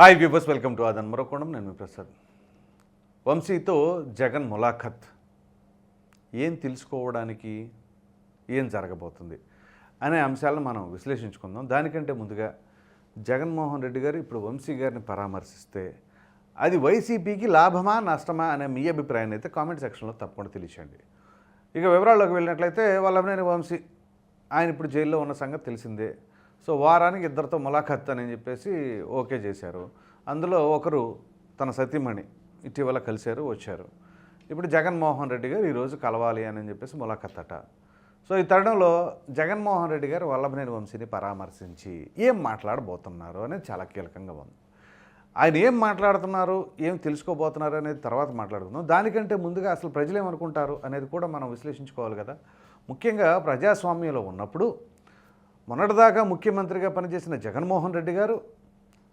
Hi viewers welcome to Aadhan మరొకోణం నేను మీ ప్రసాద్ వంశీతో జగన్ ములాఖత్ ఏం తెలుసుకోవడానికి ఏం జరగబోతుంది అనే అంశాలను మనం విశ్లేషించుకుందాం దానికంటే ముందుగా జగన్మోహన్ రెడ్డి గారు ఇప్పుడు వంశీ గారిని పరామర్శిస్తే అది వైసీపీకి లాభమా నష్టమా అనే మీ అభిప్రాయాన్ని అయితే కామెంట్ సెక్షన్లో తప్పకుండా తెలియచేయండి ఇక వివరాల్లోకి వెళ్ళినట్లయితే వల్లభనేని వంశీ ఆయన ఇప్పుడు జైల్లో ఉన్న సంగతి తెలిసిందే సో వారానికి ఇద్దరితో ములాఖత్ అని చెప్పేసి ఓకే చేశారు. అందులో ఒకరు తన సతీమణి ఇటీవల కలిశారు వచ్చారు. ఇప్పుడు జగన్మోహన్ రెడ్డి గారు ఈరోజు కలవాలి అని చెప్పేసి ములాఖత్ అట. సో ఈ తరుణంలో జగన్మోహన్ రెడ్డి గారు వల్లభనేని వంశీని పరామర్శించి ఏం మాట్లాడబోతున్నారు అనేది చాలా కీలకంగా ఉంది. ఆయన ఏం మాట్లాడుతున్నారు ఏం తెలుసుకోబోతున్నారు అనేది తర్వాత మాట్లాడుకుందాం. దానికంటే ముందుగా అసలు ప్రజలు ఏమనుకుంటారు అనేది కూడా మనం విశ్లేషించుకోవాలి కదా. ముఖ్యంగా ప్రజాస్వామ్యంలో ఉన్నప్పుడు మొన్నటిదాకా ముఖ్యమంత్రిగా పనిచేసిన జగన్మోహన్ రెడ్డి గారు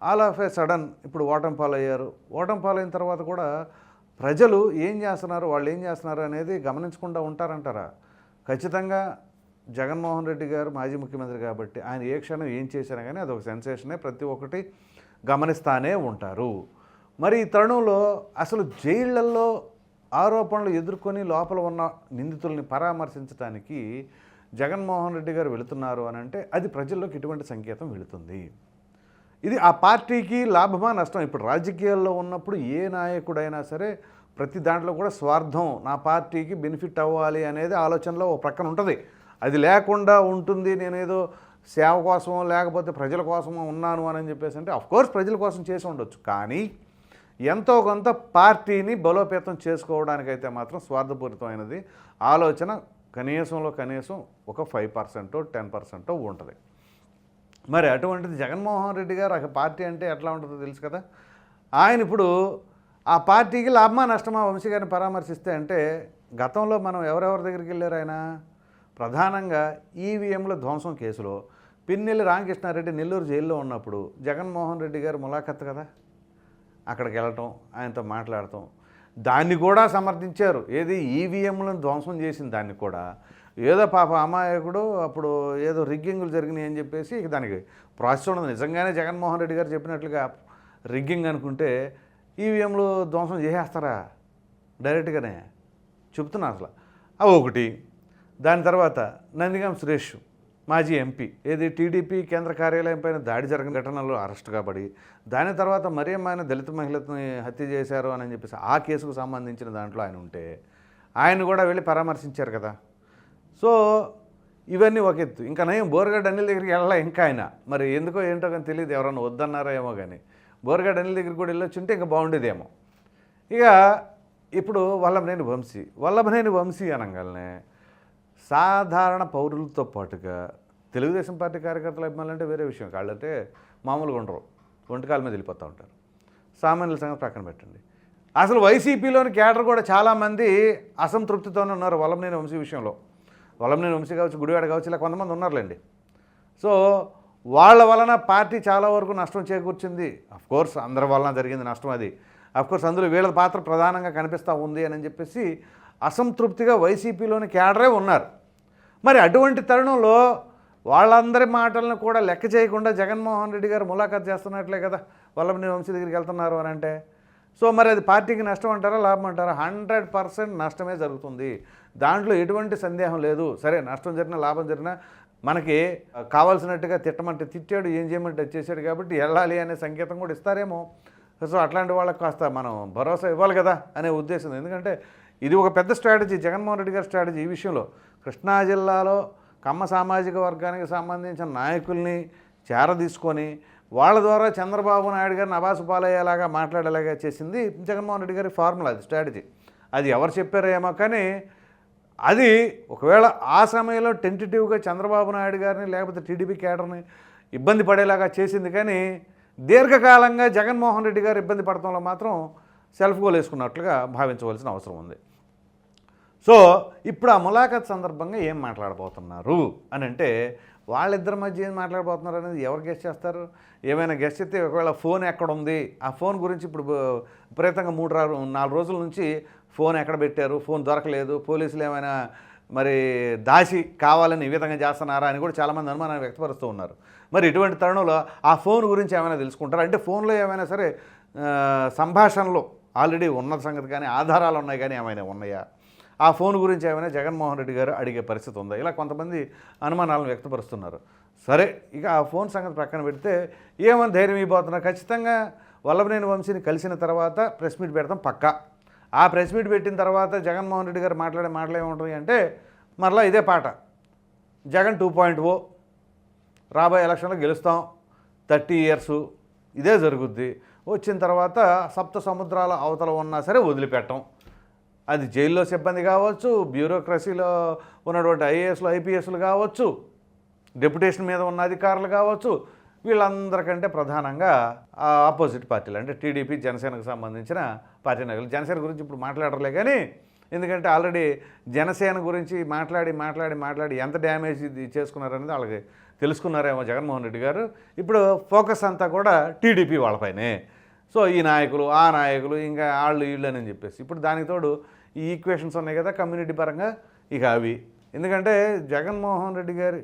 ఆల్ ఆఫ్ ఏ సడన్ ఇప్పుడు ఓటం పాలయ్యారు. ఓటమి పాలైన తర్వాత కూడా ప్రజలు ఏం చేస్తున్నారు వాళ్ళు ఏం చేస్తున్నారు అనేది గమనించకుండా ఉంటారంటారా? ఖచ్చితంగా జగన్మోహన్ రెడ్డి గారు మాజీ ముఖ్యమంత్రి కాబట్టి ఆయన ఏ క్షణం ఏం చేసినా కానీ అదొక సెన్సేషనే ప్రతి ఒక్కటి గమనిస్తానే ఉంటారు. మరి ఈ తరుణంలో అసలు జైళ్ళలో ఆరోపణలు ఎదుర్కొని లోపల ఉన్న నిందితుల్ని పరామర్శించడానికి జగన్మోహన్ రెడ్డి గారు వెళుతున్నారు అని అంటే అది ప్రజల్లోకి ఎటువంటి సంకేతం వెళుతుంది? ఇది ఆ పార్టీకి లాభమా నష్టం ఇప్పుడు రాజకీయాల్లో ఉన్నప్పుడు ఏ నాయకుడైనా సరే ప్రతి దాంట్లో కూడా స్వార్థం నా పార్టీకి బెనిఫిట్ అవ్వాలి అనేది ఆలోచనలో ఒక ప్రక్కన ఉంటుంది. అది లేకుండా ఉంటుంది నేనేదో సేవ కోసమో లేకపోతే ప్రజల కోసమో ఉన్నాను అని చెప్పేసి అంటే అఫ్కోర్స్ ప్రజల కోసం చేసి ఉండొచ్చు. కానీ ఎంతో కొంత పార్టీని బలోపేతం చేసుకోవడానికైతే మాత్రం స్వార్థపూరితమైనది ఆలోచన కనీసంలో కనీసం ఒక ఫైవ్ పర్సెంటో టెన్ పర్సెంటో ఉంటుంది. మరి అటువంటిది జగన్మోహన్ రెడ్డి గారు ఆ పార్టీ అంటే ఎట్లా ఉంటుందో తెలుసు కదా? ఆయన ఇప్పుడు ఆ పార్టీకి లాభమా నష్టమా వంశీ గారిని పరామర్శిస్తే అంటే గతంలో మనం ఎవరెవరి దగ్గరికి వెళ్ళారు ఆయన? ప్రధానంగా ఈవీఎంల ధ్వంసం కేసులో పిన్నెల్లి రామకృష్ణారెడ్డి నెల్లూరు జైల్లో ఉన్నప్పుడు జగన్మోహన్ రెడ్డి గారు ములాఖత్ కదా? అక్కడికి వెళ్ళటం ఆయనతో మాట్లాడటం దాన్ని కూడా సమర్థించారు. ఏది ఈవీఎంలను ధ్వంసం చేసిన దాన్ని కూడా ఏదో పాప అమాయకుడు అప్పుడు ఏదో రిగ్గింగులు జరిగినాయి అని చెప్పేసి ఇక దానికి ప్రాసెస్ ఉండదు. నిజంగానే జగన్మోహన్ రెడ్డి గారు చెప్పినట్లుగా రిగ్గింగ్ అనుకుంటే ఈవీఎంలు ధ్వంసం చేసేస్తారా? డైరెక్ట్గానే చెప్తున్నా అసలు. అవి ఒకటి. దాని తర్వాత నందిగాం సురేష్. మాజీ ఎంపీ. ఏది టీడీపీ కేంద్ర కార్యాలయం పైన దాడి జరిగిన ఘటనలో అరెస్ట్ కాబడి దాని తర్వాత మరీ ఆయన దళిత మహిళని హత్య చేశారు అని చెప్పేసి ఆ కేసుకు సంబంధించిన దాంట్లో ఆయన ఉంటే ఆయన కూడా వెళ్ళి పరామర్శించారు కదా. సో ఇవన్నీ ఒక ఎత్తు. ఇంకా నయం బోరగడ్డ అనిల్ దగ్గరికి వెళ్ళాలి ఇంకా ఆయన? మరి ఎందుకో ఏంటో కానీ తెలియదు ఎవరన్నా వద్దన్నారో ఏమో కానీ. బోరగడ్డ అనిల్ దగ్గరికి కూడా వెళ్ళొచ్చుంటే ఇంకా బాగుండేదేమో. ఇక ఇప్పుడు వల్లభనేని వంశీ. వల్లభనేని వంశీ అనగానే సాధారణ పౌరులతో పాటుగా తెలుగుదేశం పార్టీ కార్యకర్తల అభిమానులు అంటే వేరే విషయం. కాళ్ళంటే మామూలుగా ఉండరు. వంటకాల మీద వెళ్ళిపోతూ ఉంటారు. సామాన్యుల సంగతి ప్రక్కన పెట్టండి. అసలు వైసీపీలోని కేడర్ కూడా చాలామంది అసంతృప్తితోనే ఉన్నారు. వలంనేని వంశీ విషయంలో. వలంనేని వంశీ కావచ్చు గుడివాడ కావచ్చు ఇలా కొంతమంది ఉన్నారులేండి. సో వాళ్ళ వలన పార్టీ చాలా వరకు నష్టం చేకూర్చింది. కోర్స్ అందరి వలన జరిగింది నష్టం అది. కోర్స్ అందులో వీళ్ళ పాత్ర ప్రధానంగా కనిపిస్తూ ఉంది అని చెప్పేసి అసంతృప్తిగా వైసీపీలోని కేడరే ఉన్నారు. మరి అటువంటి తరుణంలో వాళ్ళందరి మాటలను కూడా లెక్క చేయకుండా జగన్మోహన్ రెడ్డి గారు ములాఖాత్ చేస్తున్నట్లే కదా వల్లభనేని వంశీ దగ్గరికి వెళ్తున్నారు అని అంటే. సో మరి అది పార్టీకి నష్టం అంటారా లాభం అంటారా? హండ్రెడ్ పర్సెంట్ నష్టమే జరుగుతుంది. దాంట్లో ఎటువంటి సందేహం లేదు. సరే నష్టం జరిగినా లాభం జరిగినా మనకి కావాల్సినట్టుగా తిట్టమంటే తిట్టాడు ఏం చేయమంటే చేశాడు కాబట్టి వెళ్ళాలి అనే సంకేతం కూడా ఇస్తారేమో. సో అట్లాంటి వాళ్ళకి కాస్త మనం భరోసా ఇవ్వాలి కదా అనే ఉద్దేశం. ఎందుకంటే ఇది ఒక పెద్ద స్ట్రాటజీ జగన్మోహన్ రెడ్డి గారి స్ట్రాటజీ ఈ విషయంలో. కృష్ణా జిల్లాలో కమ్మ సామాజిక వర్గానికి సంబంధించిన నాయకుల్ని చేరదీసుకొని వాళ్ళ ద్వారా చంద్రబాబు నాయుడు గారిని అబాసు పాలయ్యేలాగా మాట్లాడేలాగా చేసింది జగన్మోహన్ రెడ్డి గారి ఫార్ములా అది స్ట్రాటజీ. అది ఎవరు చెప్పారో ఏమో కానీ అది ఒకవేళ ఆ సమయంలో టెంటేటివ్గా చంద్రబాబు నాయుడు గారిని లేకపోతే టీడీపీ కేడర్ని ఇబ్బంది పడేలాగా చేసింది కానీ దీర్ఘకాలంగా జగన్మోహన్ రెడ్డి గారు ఇబ్బంది పడటంలో మాత్రం సెల్ఫ్ గోల్ వేసుకున్నట్లుగా భావించవలసిన అవసరం ఉంది. సో ఇప్పుడు ఆ ములాఖత్ సందర్భంగా ఏం మాట్లాడబోతున్నారు? అని అంటే వాళ్ళిద్దరి మధ్య ఏం మాట్లాడబోతున్నారు అనేది ఎవరు గెస్ట్ చేస్తారు? ఏమైనా గెస్ట్ చేస్తే ఒకవేళ ఫోన్ ఎక్కడ ఉంది ఆ ఫోన్ గురించి ఇప్పుడు బ- విపరీతంగా మూడు నాలుగు రోజుల నుంచి ఫోన్ ఎక్కడ పెట్టారు? ఫోన్ దొరకలేదు. పోలీసులు ఏమైనా మరి దాచి కావాలని ఈ విధంగా చేస్తున్నారా అని కూడా చాలామంది అనుమానాన్ని వ్యక్తపరుస్తూ ఉన్నారు. మరి ఇటువంటి తరుణంలో ఆ ఫోన్ గురించి ఏమైనా తెలుసుకుంటారా? అంటే ఫోన్లో ఏమైనా సరే సంభాషణలు ఆల్రెడీ ఉన్న సంగతి కానీ ఆధారాలు ఉన్నాయి కానీ ఏమైనా ఉన్నాయా? ఆ ఫోన్ గురించి ఏమైనా జగన్మోహన్ రెడ్డి గారు అడిగే పరిస్థితి ఉందా? ఇలా కొంతమంది అనుమానాలను వ్యక్తపరుస్తున్నారు. సరే ఇక ఆ ఫోన్ సంగతి ప్రక్కన పెడితే ఏమని ధైర్యం ఇవ్వబోతున్నా ఖచ్చితంగా వల్లభనేని వంశీని కలిసిన తర్వాత ప్రెస్ మీట్ పెడతాం పక్కా. ఆ ప్రెస్ మీట్ పెట్టిన తర్వాత జగన్మోహన్ రెడ్డి గారు మాట్లాడే మాటలు ఏముంటాయి అంటే మరలా ఇదే పాట. జగన్ టూ పాయింట్ ఓ రాబోయే ఎలక్షన్లో గెలుస్తాం. థర్టీ ఇయర్స్ ఇదే జరుగుద్ది. వచ్చిన తర్వాత సప్త సముద్రాల అవతల ఉన్నా సరే వదిలిపెట్టం. అది జైల్లో సిబ్బంది కావచ్చు బ్యూరోక్రసీలో ఉన్నటువంటి ఐఏఎస్లు ఐపీఎస్లు కావచ్చు డెప్యుటేషన్ మీద ఉన్న అధికారులు కావచ్చు వీళ్ళందరికంటే ప్రధానంగా ఆపోజిట్ పార్టీలు అంటే టీడీపీ జనసేనకు సంబంధించిన పార్టీ నాయకులు. జనసేన గురించి ఇప్పుడు మాట్లాడలే కానీ ఎందుకంటే ఆల్రెడీ జనసేన గురించి మాట్లాడి మాట్లాడి మాట్లాడి ఎంత డ్యామేజ్ ఇది చేసుకున్నారనేది వాళ్ళకి తెలుసుకున్నారేమో జగన్మోహన్ రెడ్డి గారు. ఇప్పుడు ఫోకస్ అంతా కూడా టీడీపీ వాళ్ళపైనే. సో ఈ నాయకులు ఆ నాయకులు ఇంకా వాళ్ళు వీళ్ళు అని చెప్పేసి. ఇప్పుడు దానికి తోడు ఈ ఈక్వేషన్స్ ఉన్నాయి కదా కమ్యూనిటీ పరంగా ఇక అవి. ఎందుకంటే జగన్మోహన్ రెడ్డి గారి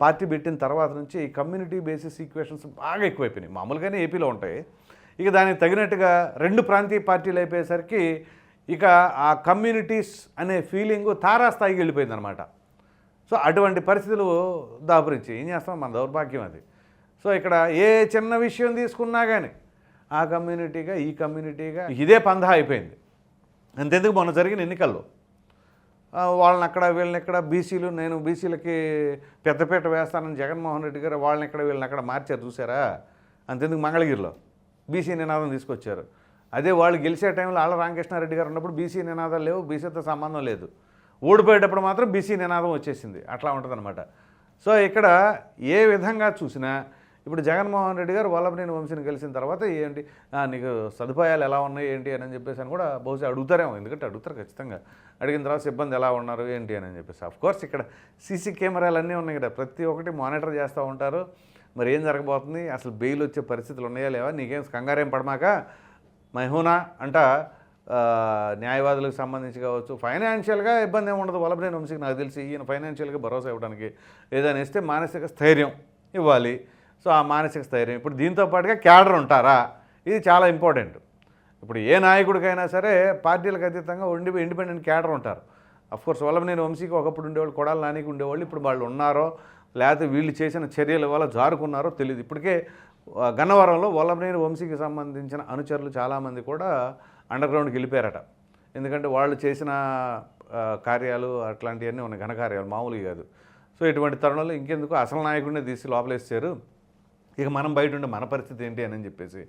పార్టీ పెట్టిన తర్వాత నుంచి ఈ కమ్యూనిటీ బేసిస్ ఈక్వేషన్స్ బాగా ఎక్కువైపోయినాయి. మామూలుగానే ఏపీలో ఉంటాయి. ఇక దానికి తగినట్టుగా రెండు ప్రాంతీయ పార్టీలు అయిపోయేసరికి ఇక ఆ కమ్యూనిటీస్ అనే ఫీలింగు తారాస్థాయికి వెళ్ళిపోయిందనమాట సో అటువంటి పరిస్థితులు దాపురించి ఏం చేస్తాం? మన దౌర్భాగ్యం అది. సో ఇక్కడ ఏ చిన్న విషయం తీసుకున్నా కానీ ఆ కమ్యూనిటీగా ఈ కమ్యూనిటీగా. ఇదే పందా అయిపోయింది. అంతెందుకు మొన్న జరిగిన ఎన్నికల్లో? వాళ్ళని అక్కడ వీళ్ళని ఇక్కడ బీసీలు నేను బీసీలకి పెద్దపీట వేస్తానని జగన్మోహన్ రెడ్డి గారు వాళ్ళని ఇక్కడ వీళ్ళని అక్కడ మార్చారు చూసారా అంతెందుకు మంగళగిరిలో? బీసీ నినాదం తీసుకొచ్చారు. అదే వాళ్ళు గెలిచే టైంలో ఆళ్ళ రామకృష్ణారెడ్డి గారు ఉన్నప్పుడు బీసీ నినాదాలు లేవు బీసీతో సంబంధం లేదు. ఓడిపోయేటప్పుడు మాత్రం బీసీ నినాదం వచ్చేసింది. అట్లా ఉంటుందన్నమాట. సో ఇక్కడ ఏ విధంగా చూసినా ఇప్పుడు జగన్మోహన్ రెడ్డి గారు వల్లభనేని వంశీని కలిసిన తర్వాత ఏంటి నీకు సదుపాయాలు ఎలా ఉన్నాయి ఏంటి? అని చెప్పేసి అని కూడా బహుశా అడుగుతారేమో. ఎందుకంటే అడుగుతారు ఖచ్చితంగా. అడిగిన తర్వాత సిబ్బంది ఎలా ఉన్నారు ఏంటి అని చెప్పేసి. అఫ్ కోర్స్ ఇక్కడ సీసీ కెమెరాలు అన్నీ ఉన్నాయి కదా. ప్రతి ఒక్కటి మానిటర్ చేస్తూ ఉంటారు. మరి ఏం జరగబోతుంది? అసలు బెయిల్ వచ్చే పరిస్థితులు ఉన్నాయా లేవా? నీకేం కంగారేం పడమాక? మహూనా అంట న్యాయవాదులకు సంబంధించి కావచ్చు. ఫైనాన్షియల్గా ఇబ్బంది ఏమి ఉండదు. వల్లభనేని వంశీకి నాకు తెలిసి ఈయన ఫైనాన్షియల్గా భరోసా ఇవ్వడానికి ఏదైనా ఇస్తే మానసిక స్థైర్యం ఇవ్వాలి. సో ఆ మానసిక స్థైర్యం. ఇప్పుడు దీంతో పాటుగా క్యాడర్ ఉంటారా? ఇది చాలా ఇంపార్టెంట్. ఇప్పుడు ఏ నాయకుడికైనా సరే పార్టీలకు అతీతంగా ఉండి ఇండిపెండెంట్ క్యాడర్ ఉంటారు. కోర్స్ నేను వంశీకి ఒకప్పుడు ఉండేవాళ్ళు కొడాలి నానికి ఉండేవాళ్ళు ఇప్పుడు వాళ్ళు ఉన్నారో లేకపోతే వీళ్ళు చేసిన చర్యల వల్ల జారుకున్నారో తెలియదు ఇప్పటికే గన్నవరంలో వల్లభనేని వంశీకి సంబంధించిన అనుచరులు చాలామంది కూడా అండర్ గ్రౌండ్కి వెళ్ళిపోయారట. ఎందుకంటే వాళ్ళు చేసిన కార్యాలు అట్లాంటివన్నీ ఉన్న ఘనకార్యాలు మామూలుగా కాదు. సో ఇటువంటి తరుణంలో ఇంకెందుకు? అసలు నాయకుడిని తీసి లోపలేసారు ఇక మనం బయట ఉండే మన పరిస్థితి ఏంటి అని చెప్పేసి.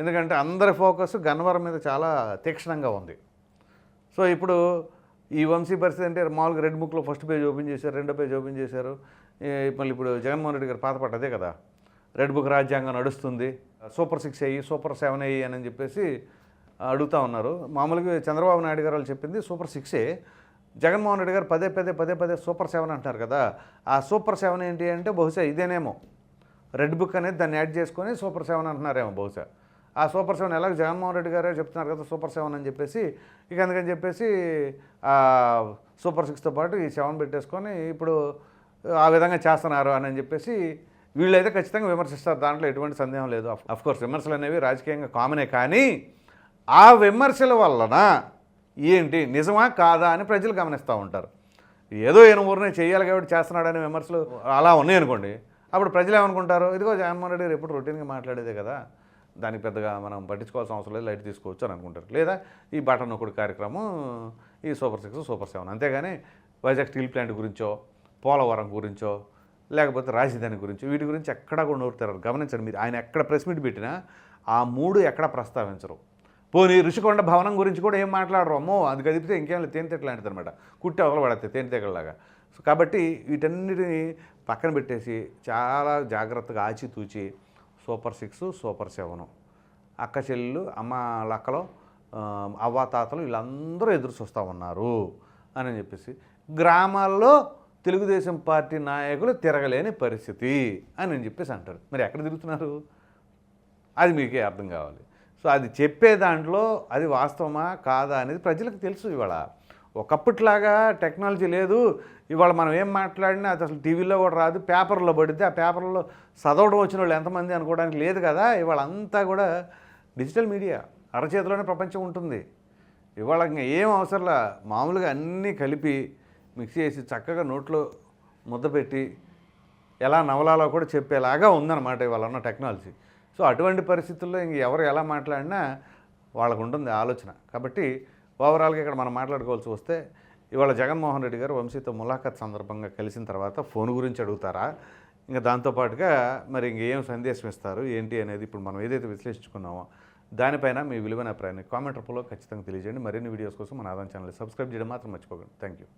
ఎందుకంటే అందరి ఫోకస్ గన్నవరం మీద చాలా తీక్షణంగా ఉంది. సో ఇప్పుడు ఈ వంశీ పరిస్థితి అంటే మామూలుగా రెడ్ బుక్లో ఫస్ట్ పేజ్ ఓపెన్ చేశారు రెండో పేజ్ ఓపెన్ చేశారు. మళ్ళీ ఇప్పుడు జగన్మోహన్ రెడ్డి గారు పాతపడ్డ అదే కదా. రెడ్ బుక్ రాజ్యాంగం నడుస్తుంది సూపర్ సిక్స్ అయ్యి సూపర్ సెవెన్ అయ్యి అని చెప్పేసి అడుగుతా ఉన్నారు. మామూలుగా చంద్రబాబు నాయుడు గారు వాళ్ళు చెప్పింది సూపర్ సిక్సే జగన్మోహన్ రెడ్డి గారు పదే పదే పదే పదే సూపర్ సెవెన్ అంటున్నారు కదా. ఆ సూపర్ సెవెన్ ఏంటి అంటే బహుశా ఇదేనేమో. రెడ్ బుక్ అనేది దాన్ని యాడ్ చేసుకొని సూపర్ సెవెన్ అంటున్నారేమో బహుశా. ఆ సూపర్ సెవెన్ ఎలాగ జగన్మోహన్ రెడ్డి గారే చెప్తున్నారు కదా సూపర్ సెవెన్ అని చెప్పేసి ఇక అందుకని చెప్పేసి సూపర్ సిక్స్తో పాటు ఈ సెవెన్ పెట్టేసుకొని ఇప్పుడు ఆ విధంగా చేస్తున్నారు అని చెప్పేసి వీళ్ళైతే ఖచ్చితంగా విమర్శిస్తారు. దాంట్లో ఎటువంటి సందేహం లేదు. అఫ్ కోర్స్ విమర్శలు అనేవి రాజకీయంగా కామనే కానీ ఆ విమర్శల వలన ఏంటి? నిజమా కాదా అని ప్రజలు గమనిస్తూ ఉంటారు. ఏదో ఏను ఊరినే చేయాలి కాబట్టి చేస్తున్నాడని విమర్శలు అలా ఉన్నాయి అనుకోండి. అప్పుడు ప్రజలు ఏమనుకుంటారు ఇదిగో జగన్మోహన్ రెడ్డి గారు ఎప్పుడు రొటీన్గా మాట్లాడేదే కదా దానికి పెద్దగా మనం పట్టించుకోవాల్సిన అవసరం లేదు లైట్ తీసుకోవచ్చు అని అనుకుంటారు. లేదా ఈ బటన్ ఒకటి కార్యక్రమం ఈ సూపర్ సిక్స్ సూపర్ సెవెన్ అంతేగాని వైజాగ్ స్టీల్ ప్లాంట్ గురించో పోలవరం గురించో లేకపోతే రాజధాని గురించి వీటి గురించి ఎక్కడా కూడా నోరుతారు గమనించండి మీరు ఆయన ఎక్కడ ప్రెస్ మీట్ పెట్టినా ఆ మూడు ఎక్కడ ప్రస్తావించరు. పోనీ ఋషికొండ భవనం గురించి కూడా ఏం మాట్లాడరు? అమ్మో అది కదిపితే ఇంకేం లేదు తేనెతెగ లాంటిది అనమాట కుట్టి అవతల పడతాయి తేనెతెగలాగా సో కాబట్టి వీటన్నిటిని పక్కన పెట్టేసి చాలా జాగ్రత్తగా ఆచితూచి సూపర్ సిక్స్ సూపర్ సెవెను. అక్క చెల్లెలు అమ్మ లక్కలో అవ్వాతాతలు అవ్వ తాతలు వీళ్ళందరూ ఎదురు చూస్తూ ఉన్నారు అని చెప్పేసి గ్రామాల్లో తెలుగుదేశం పార్టీ నాయకులు తిరగలేని పరిస్థితి అని నేను చెప్పేసి అంటారు. మరి ఎక్కడ తిరుగుతున్నారు? అది మీకే అర్థం కావాలి. సో అది చెప్పే దాంట్లో అది వాస్తవమా? కాదా? అనేది ప్రజలకు తెలుసు ఇవాళ. ఒకప్పటిలాగా టెక్నాలజీ లేదు. ఇవాళ మనం ఏం మాట్లాడినా అది అసలు టీవీలో కూడా రాదు పేపర్లో పడితే ఆ పేపర్లో చదవడం వచ్చిన వాళ్ళు ఎంతమంది అనుకోవడానికి లేదు కదా. ఇవాళ అంతా కూడా డిజిటల్ మీడియా అరచేతిలోనే ప్రపంచం ఉంటుంది. ఇవాళ ఇంకా ఏం అవసరంలా? మామూలుగా అన్నీ కలిపి మిక్స్ చేసి చక్కగా నోట్లో ముద్ద పెట్టి ఎలా నవలాలో కూడా చెప్పేలాగా ఉందన్నమాట ఇవాళ ఉన్న టెక్నాలజీ. సో అటువంటి పరిస్థితుల్లో ఇంక ఎవరు ఎలా మాట్లాడినా వాళ్ళకు ఉంటుంది ఆలోచన. కాబట్టి ఓవరాల్గా ఇక్కడ మనం మాట్లాడుకోవాల్సి వస్తే ఇవాళ జగన్మోహన్ రెడ్డి గారు వంశీతో ములాఖత్ సందర్భంగా కలిసిన తర్వాత ఫోన్ గురించి అడుగుతారా? ఇంకా దాంతోపాటుగా మరి ఇంకేం సందేశం ఇస్తారు? ఏంటి అనేది ఇప్పుడు మనం ఏదైతే విశ్లేషించుకున్నామో దానిపైన మీ విలువైన అభిప్రాయాన్ని కామెంట్ రూపంలో ఖచ్చితంగా తెలియజేయండి. మరిన్ని వీడియోస్ కోసం మన ఆదాయం ఛానల్ సబ్స్క్రైబ్ చేయడం మాత్రం మర్చిపోకండి. Thank you.